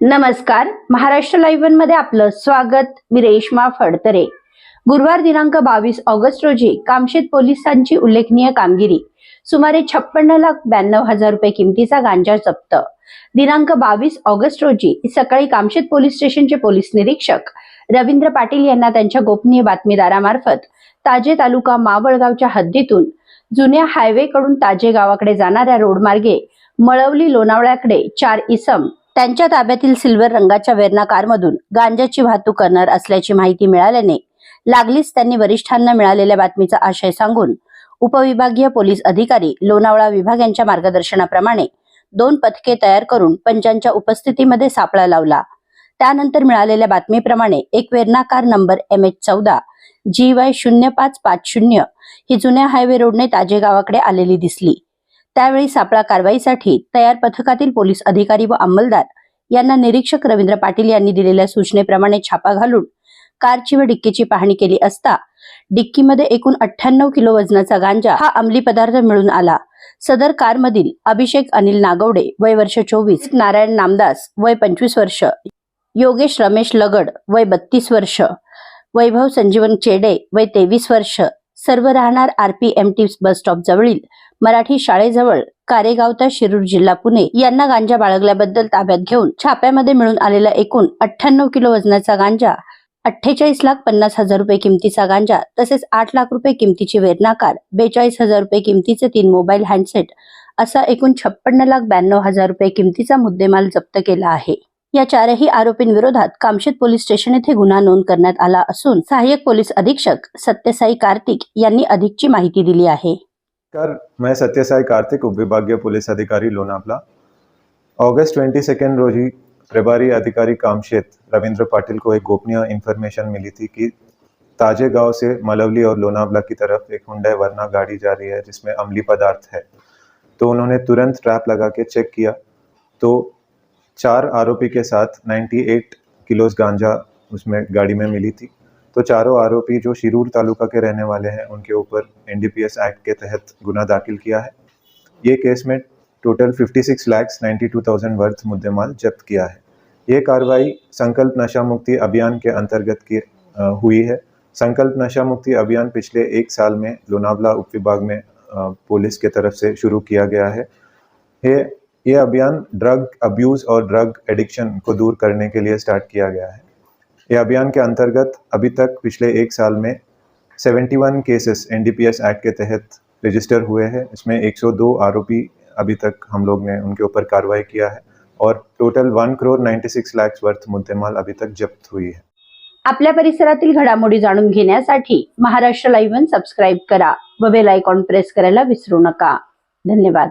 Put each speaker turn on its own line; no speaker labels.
नमस्कार. महाराष्ट्र लाईव्हमध्ये आपलं स्वागत. मी रेश्मा फडतरे. गुरुवार दिनांक बावीस ऑगस्ट रोजी कामशेत पोलिसांची उल्लेखनीय कामगिरी. सुमारे छप्पन्न लाख ब्याण्णव हजार रुपये किमतीचा गांजा जप्त. दिनांक बावीस ऑगस्ट रोजी सकाळी कामशेत पोलीस स्टेशनचे पोलीस निरीक्षक रवींद्र पाटील यांना त्यांच्या गोपनीय बातमीदारामार्फत ताजे तालुका मावळगावच्या हद्दीतून जुन्या हायवे कडून ताजे गावाकडे जाणाऱ्या रोडमार्गे मळवली लोणावळ्याकडे चार इसम त्यांच्या ताब्यातील सिल्वर रंगाच्या वेर्ना कारमधून गांजाची वाहतूक करणार असल्याची माहिती मिळाल्याने लागलीच त्यांनी वरिष्ठांना मिळालेल्या बातमीचा आशय सांगून उपविभागीय पोलीस अधिकारी लोणावळा विभाग यांच्या मार्गदर्शनाप्रमाणे दोन पथके तयार करून पंचांच्या उपस्थितीमध्ये सापळा लावला. त्यानंतर मिळालेल्या बातमीप्रमाणे एक वेरनाकार नंबर एम एच चौदा जी वाय शून्य पाच पाच शून्य ही जुन्या हायवे रोडने ताजे गावाकडे आलेली दिसली. त्यावेळी सापळा कारवाईसाठी तयार पथकातील पोलीस अधिकारी व अंमलदार यांना निरीक्षक रवींद्र पाटील यांनी दिलेल्या सूचनेप्रमाणे छापा घालून कारची व डिक्कीची पाहणी केली असता डिक्कीमध्ये एकूण अठ्ठ्याण्णव किलो वजनाचा गांजा हा अंमली पदार्थ मिळून आला. सदर कारमधील अभिषेक अनिल नागवडे वय वर्ष चोवीस नारायण नामदास वय पंचवीस वर्ष योगेश रमेश लगड वय बत्तीस वर्ष वैभव संजीवन चेडे वय तेवीस वर्ष सर्व राहणार आरपीएमटी बस स्टॉप जवळील. मराठी शाळेजवळ कारेगावता शिरूर जिल्हा पुणे यांना गांजा बाळगल्याबद्दल ताब्यात घेऊन छाप्यामध्ये मिळून आलेला एकूण अठ्ठ्याण्णव किलो वजनाचा गांजा अठ्ठेचाळीस लाख पन्नास हजार रुपये किमतीचा गांजा तसेच आठ लाख रुपये किमतीची वेदनाकार बेचाळीस हजार रुपये किमतीचे तीन मोबाईल हँडसेट असा एकूण छप्पन्न लाख ब्याण्णव हजार रुपये किमतीचा मुद्देमाल जप्त केला आहे. या चारही आरोपींविरोधात कामशेत पोलीस स्टेशन येथे गुन्हा नोंद करण्यात आला असून सहाय्यक पोलीस अधीक्षक सत्यसाई कार्तिक यांनी अधिकची माहिती दिली आहे.
मैं सत्यसाई कार्तिक, उपविभागीय पुलिस अधिकारी, लोनावला. अगस्त ट्वेंटी सेकेंड रोजी प्रभारी अधिकारी कामशेत रविंद्र पाटिल को एक गोपनीय इन्फॉर्मेशन मिली थी कि ताजे गाँव से मलवली और लोनावला की तरफ़ एक हुंडई वरना गाड़ी जा रही है, जिसमें अमली पदार्थ है। तो उन्होंने तुरंत ट्रैप लगा के चेक किया। तो चार आरोपी के साथ 98 किलोस गांजा उसमें गाड़ी में मिली थी। तो चारों आरोपी जो शिरूर तालुका के रहने वाले हैं उनके ऊपर एनडीपीएस एक्ट के तहत गुना दाखिल किया है। ये केस में टोटल 56 लैक्स 92,000 वर्थ मुद्देमाल जब्त किया है। ये कार्रवाई संकल्प नशा मुक्ति अभियान के अंतर्गत की हुई है। संकल्प नशा मुक्ति अभियान पिछले एक साल में लोनावला उप विभाग में पुलिस के तरफ़ से शुरू किया गया है। ये ये अभियान ड्रग अब्यूज़ और ड्रग एडिक्शन को दूर करने के लिए स्टार्ट किया गया है। ये अभियान के अंतर्गत अभी तक पिछले एक साल में 71 केसेस एनडीपीएस एक्ट के तहत रजिस्टर हुए हैं। इसमें 102 आरोपी अभी तक हम लोग ने उनके ऊपर कार्रवाई किया है और total one crore 96 lakh worth मुद्देमाल अभी तक जब्त हुई है।
आपल्या परिसरातील घडामोडी जाणून घेण्यासाठी महाराष्ट्र लाईव्ह करा व बेल आयकॉन प्रेस करायला विसरू नका। धन्यवाद।